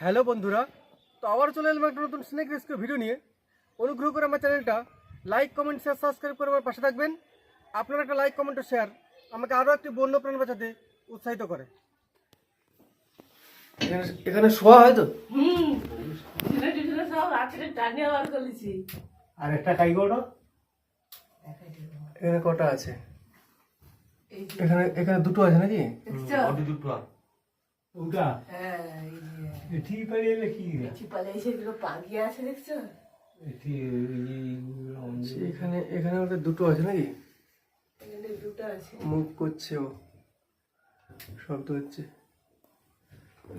Hello বন্ধুরা তো আবার চলে এলাম একটা নতুন স্নেক রেস্কিউ ভিডিও নিয়ে। অনুগ্রহ করে আমার চ্যানেলটা লাইক কমেন্ট শেয়ার সাবস্ক্রাইব করে আমার পাশে থাকবেন। আপনার একটা লাইক কমেন্ট ও শেয়ার আমাকে আরও একটি বন্য প্রাণ বাঁচাতে উৎসাহিত করে। এখানে এখানে শোয়া হয় তো? আর একটা কাইগোটা এখানে কটা আছে? এখানে এখানে দুটো আছে নাকি? দেখছ ওটা হ্যাঁ কি চিপালে সেগুলো পাগিয়ে আছে দেখছ? এখানে এখানে ওদের দুটো আছে নাকি? এখানে দুটো আছে। মুভ করছে ও। শব্দ হচ্ছে।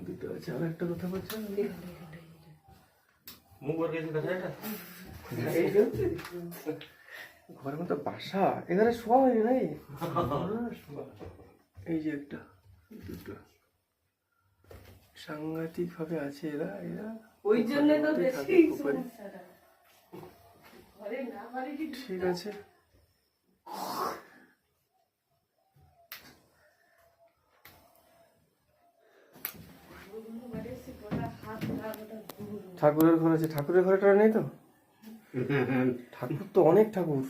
দুটো আছে আর একটা কথা বলছে? এখানে, এখানে, এই যে। ঘরের মতো বাসা? এখানে শোয়া হয়নি নাকি? এই যে একটা দুটো। সাংঘাতিক ভাবে আছে এরা এরা ওই জন্য তো বেশি ঠিক আছে। ঠাকুরের ঘর আছে ঠাকুরের ঘরেটা নেই তো? ঠাকুর তো অনেক ঠাকুর।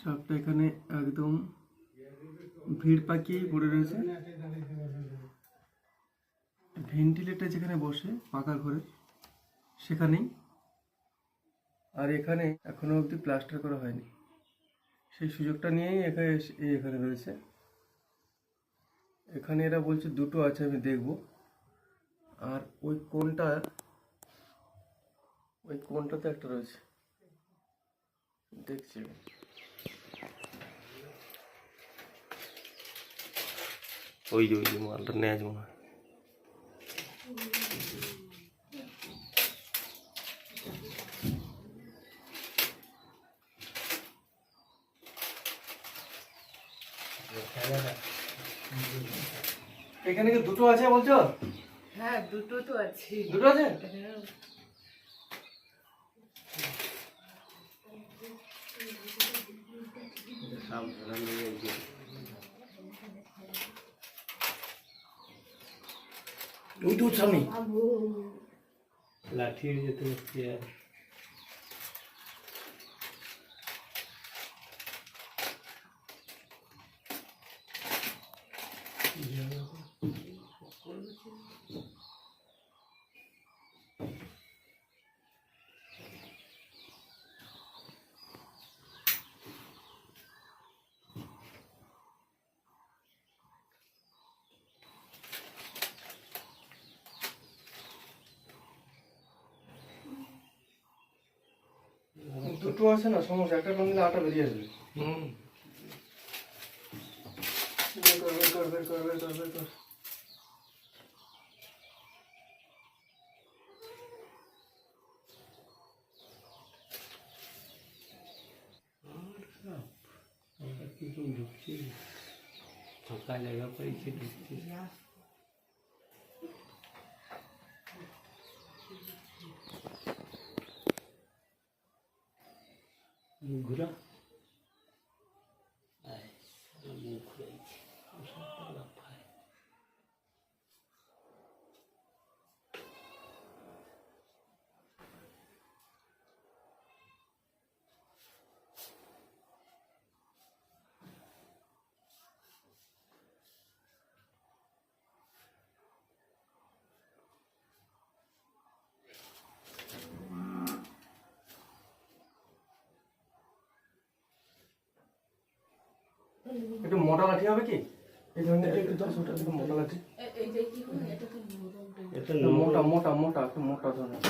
সবটা এখানে একদম ভিড় পাকিয়েই পড়ে রয়েছে। ভেন্টিলেটর যেখানে বসে, পাকা ঘরে, সেখানেই। আর এখানে এখনও অবধি প্লাস্টার করা হয়নি। সেই সুযোগটা নিয়েই এখানে এখানে রয়েছে। এখানে এরা বলছে দুটো আছে, আমি দেখব। আর ওই কোনটা ওই কোনটাতে একটা রয়েছে। দেখছি ওই যে ওই যে মালটা ন্যাজ মনে হয়। এখানে কি দুটো আছে বলছো? হ্যাঁ দুটো তো আছে। দুটো আছে? হ্যাঁ। ওই তো সামনে বাবু লাঠি যেতে হচ্ছে আর দুটো আছে না সমস্যা একটা ভাঙলে আটা বেরিয়ে আসবে হুম বের কর বের কর বের কর বের কর বের কর আমরা কি করে ঢুকছি ফাঁকা জায়গা পাইছি ঢুকছি মুখ ঘুরা আয়, মুখ ঘুরাইছি ওসব লাফায় একটু মোটা লাঠি হবে কি এই ধরনের একটু দশ ওটা একটু মোটা লাঠি এটা মোটা মোটা মোটা একটু মোটা ধরনের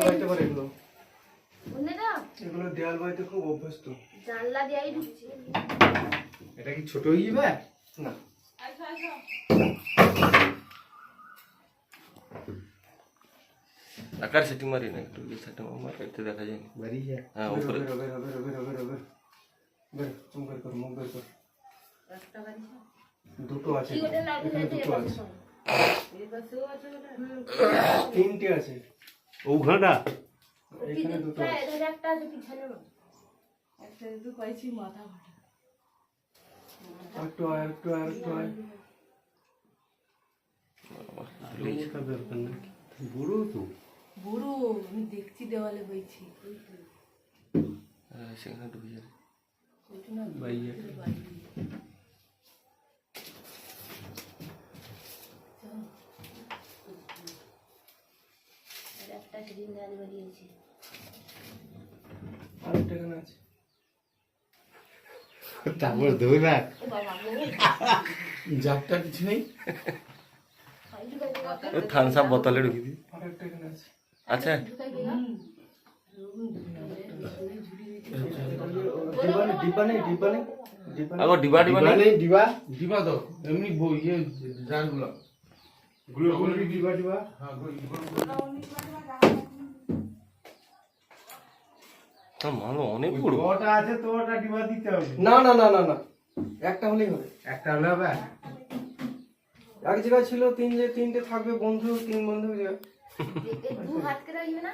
বাইতে পারে এগুলো এগুলো দেয়াল বাইতে খুব অভ্যস্ত। জানলা দিয়েই ঢুকছে। এটা কি ছোট হয়ে যাবে না। আকার সেটি মারি না একটু সাইডে মার এতে দেখা যায় না। বাড়ি যা। হ্যাঁ বেরো উপরে। বেরো বেরো বেরো বেরো বেরো বেরো। বের মুখ বের কর মুখ বের কর। একটা গাড়ি দুটো আছে কি ওটা লাল এখানে হয়েছে দুটো আছে। এই পাশেও আছে ওটা। তিনটে আছে। ওখানটা এখানে দুটো একটা আছে পিছনে একটা একটু পাইছি মাথা ফাটা। একটু আয় একটু আয় একটু আয়। ওটা দরকার না। বুড়ো তো। বুড়ো আমি দেখছি দেওয়ালে বইছি। হ্যাঁ, সেখানে ঢুকে যাবে। বাইরে একটা। বেরিয়েছে আরেকটা এখানে আছে তারপর ধরে রাখ। ও বাবা গো জাপটা কিছু নেই? থামস আপ বোতলে ঢুকি আছে আচ্ছা। ডিবা নেই ডিবা নেই? ডিবা ডিবা আগো ডিবা ডিবা ডিবা নেই ডিবা। ডিবা তো এমনি বই ইয়ে জারগুলো। গুলো গুলো ডিবা ডিবা। হ্যাঁ গুলো তোর মাল অনেক বড়। ওটা আছে তো ওটা ডিবা দিতে হবে। না না না না না। একটা হলেই হবে। একটা হলে হবে? এক জায়গায় ছিল তিন যে তিনটে থাকবে বন্ধু তিন বন্ধু যে দু হাত করে রাখবে না?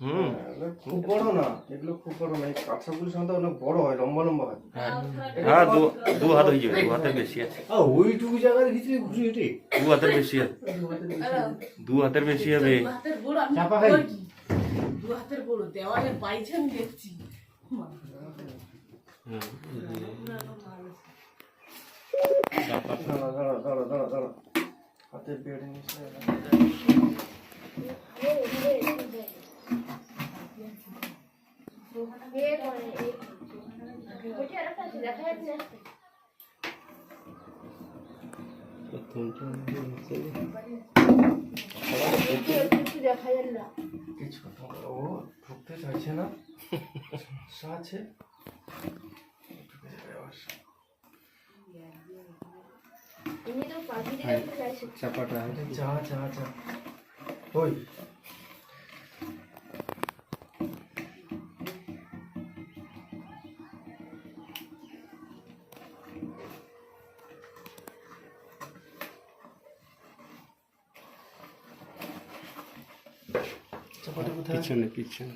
হুম। এগুলো খুব বড় না এগুলো খুব বড় না। কাঁচাগুলো সাধারণত অনেক বড় হয় লম্বা লম্বা হয়। হ্যাঁ। দু দু হাত হয়ে যাবে দু হাতের বেশি আছে। ওইটুকু জায়গার ভিতরে ঘুরে হেঁটে? দু হাতের বেশি আছে। দু হাতের বেশি হবে। চাপা খাই। হাতের বড় দেওয়ালে পাইছে আমি দেখছি হাতে দেখা যাচ্ছে চাইছে না? সমস্যা আছে। চাপাটা যা যা যা ওই চাপাটা কোথায় পিছনে পিছনে।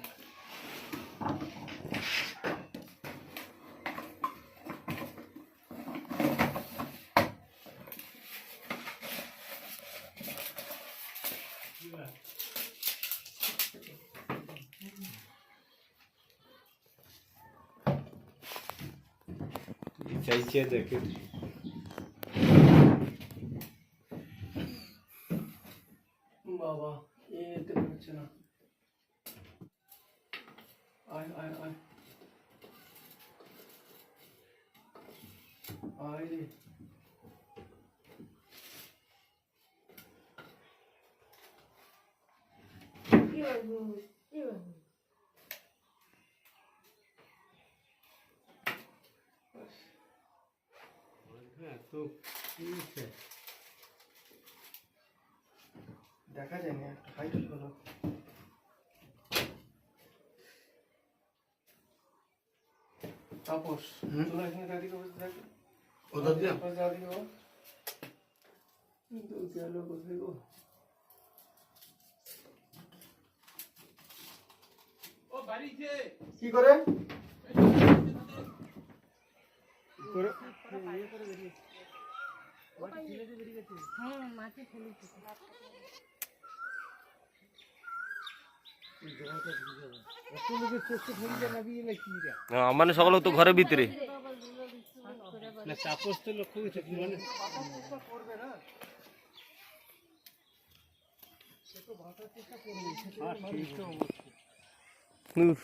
চাইছে দেখে বাবা এতে হচ্ছে না আয় আয় আয় আয় রে কি বলব কি বলব তো কি হয়েছে? দেখা যায় না একটা হাইট হলো তাপস চলো এখানে দাদিকে বসে থাকি দিয়ে তাপস দাদিকে বল কিন্তু গেল কোথায় গো কি করে হ্যাঁ, মানে সকালে তো ঘরের ভিতরে। না তো মানে উফ।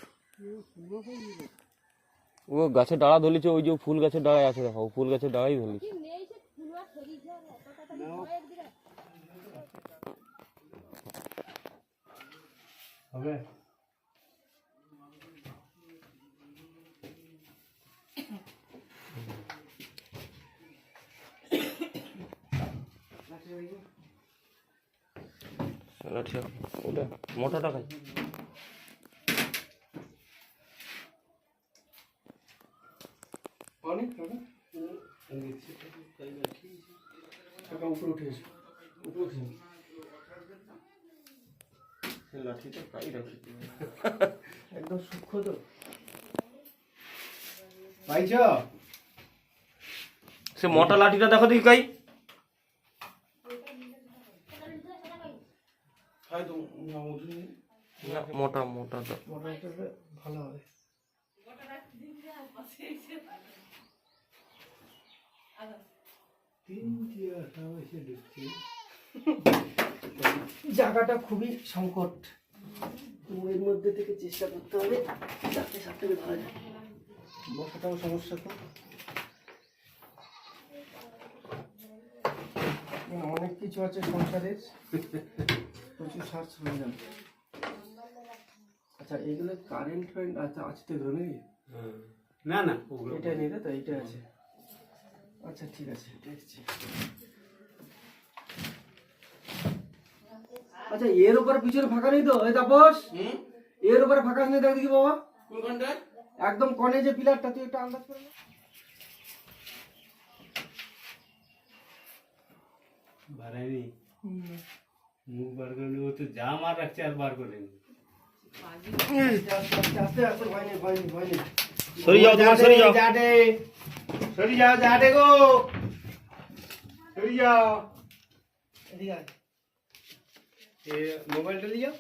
ও গাছের ডাড়া ধরেছে ওই যে ফুল গাছের ডাড়ায় আছে দেখো ফুল গাছের ডাড়াই ধরেছে নেই সে ফুলুয়া ফেরি যায় এত কথা ভয় একদিন হবে। ওটা মোটাটা খাই অনেক উপরে উঠে উপরে উঠে তাই রাখি। একদম সূক্ষ্ম তো পাইছ? সে মোটা লাঠিটা দেখো দেখি কাই। মোটা মোটা ভালো হবে। আশা এসে ঢুকছে জায়গাটা খুবই সংকট। এর মধ্যে থেকে চেষ্টা করতে হবে যাতে সব থেকে ধরা যায়। বসাটাও সমস্যা তো। অনেক কিছু আছে সংসারের। প্রচুর সার সরঞ্জাম আচ্ছা এগুলো কারেন্ট ফারেন্ট আচ্ছা আছে তো এগুলো নাকি? হ্যাঁ। না না ওগুলো এটা নেই। তো এইটা আছে। আচ্ছা ঠিক আছে। দেখছি। আচ্ছা এর উপরে পিছনে ফাঁকা নেই তো? এই তাপস এর উপরে ফাঁকা নেই দেখ দেখি বাবা? কোনখানটায় একদম কনে যে পিলারটা তুই একটু আন্দাজ করে নে। বাড়ায়নি। মুখ বার করে ও তো যা মার রাখছে আর বার করেনি আস্তে আস্তে আস্তে আস্তে ভয় নেই। ভয় নেই ভয় নেই সরি যাও। তোমার সরি যাও যাটে সরি যাও যাটে গো। সরি যাও। এদিকে আয়। এ মোবাইলটা নিয়ে যাও।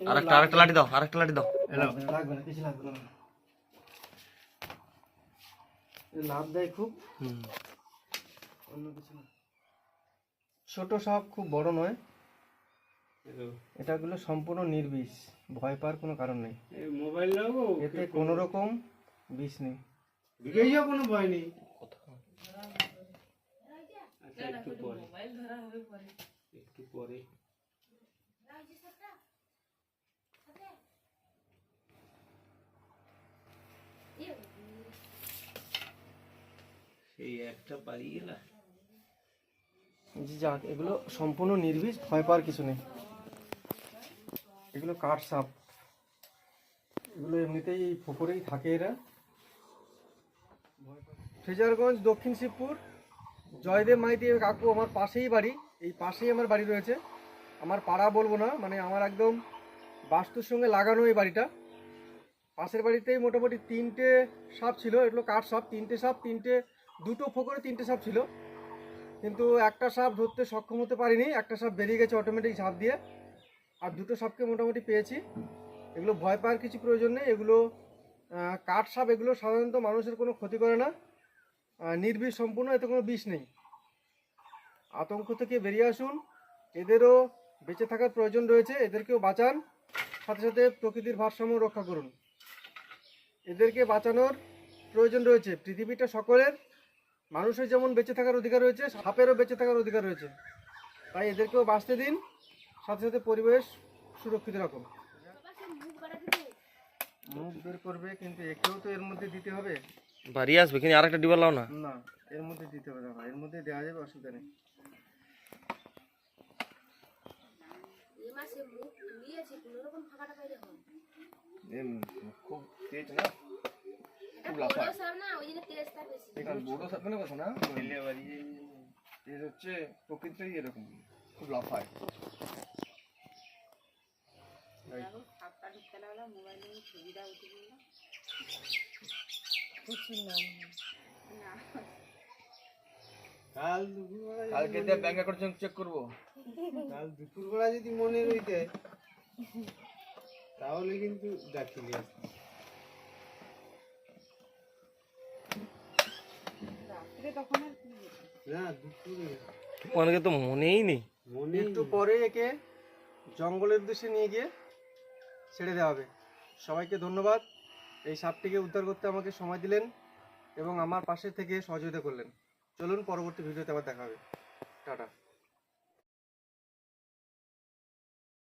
আরেকটা আরেকটা লাঠি দাও আরেকটা লাঠি দাও। লাগবে না, কিছু লাগবে না লাভ দেয় খুব। অন্য কিছু না। ছোট সাপ খুব বড় নয়। এটাগুলো সম্পূর্ণ নির্বিষ। ভয় পাওয়ার কোনো কারণ নেই। এই মোবাইল এতে কোনো রকম বিষ নেই। কোনো ভয় নেই? একটু পরে। মোবাইল ধরা হবে পরে। একটু পরে। সেই একটা পারি গেলা জি যাক এগুলো সম্পূর্ণ নির্বিষ ভয় পাওয়ার কিছু নেই। এগুলো কাঠ সাপ। এগুলো এমনিতেই এই পুকুরেই থাকে এরা। ফ্রেজারগঞ্জ দক্ষিণ শিবপুর। জয়দেব মাইতি কাকু আমার পাশেই বাড়ি। এই পাশেই আমার বাড়ি রয়েছে। আমার পাড়া বলব না মানে আমার একদম বাস্তুর সঙ্গে লাগানো এই বাড়িটা। পাশের বাড়িতেই মোটামুটি তিনটে সাপ ছিল, এগুলো কাঠ সাপ, তিনটে সাপ, তিনটে, দুটো ফোকরে তিনটে সাপ ছিল। কিন্তু একটা সাপ ধরতে সক্ষম হতে পারিনি, একটা সাপ বেরিয়ে গেছে অটোমেটিক ঝাঁপ দিয়ে। আর দুটো সাপকে মোটামুটি পেয়েছি। এগুলো ভয় পাওয়ার কিছু প্রয়োজন নেই, এগুলো কাঠ সাপ, এগুলো সাধারণত মানুষের কোনো ক্ষতি করে না। নির্বিষ সম্পূর্ণ এতে কোনো বিষ নেই। আতঙ্ক থেকে বেরিয়ে আসুন। এদেরও বেঁচে থাকার প্রয়োজন রয়েছে। এদেরকেও বাঁচান। সাথে সাথে প্রকৃতির ভারসাম্য রক্ষা করুন। এদেরকে বাঁচানোর প্রয়োজন রয়েছে। পৃথিবীটা সকলের। মানুষের যেমন বেঁচে থাকার অধিকার রয়েছে সাপেরও বেঁচে থাকার অধিকার রয়েছে। তাই এদেরকেও বাঁচতে দিন। সাথে সাথে পরিবেশ সুরক্ষিত রাখুন। মুখ বের করবে কিন্তু একেও তো এর মধ্যে দিতে হবে। বাড়ি আসবে? কিন্তু আরেকটা ডিবার লাও না? না এর মধ্যে দিতে হবে না এর মধ্যে দেওয়া যাবে অসুবিধা নেই। খুব তেজ না? বড় সাপ না ওই জন্য তেজটা বেশি। এখানে বড় সাপের কথা না? তেজ হচ্ছে প্রকৃতিটাই এরকম খুব লাফায়। কাল দুপুরবেলা কালকে দিয়ে ব্যাংক অ্যাকাউন্ট চেক করব। কাল দুপুরবেলা যদি মনে রইতে তাহলে কিন্তু ডাকিলি আসতাম। না দুপুরে। অনেকে তো মনেই নেই। মনে একটু পরে একে জঙ্গলের উদ্দেশ্যে নিয়ে গিয়ে ছেড়ে দেওয়া হবে। সবাইকে ধন্যবাদ। এই সাপটিকে উদ্ধার করতে আমাকে সময় দিলেন এবং আমার পাশে থেকে সহযোগিতা করলেন। চলুন পরবর্তী ভিডিওতে আবার দেখা হবে। টাটা।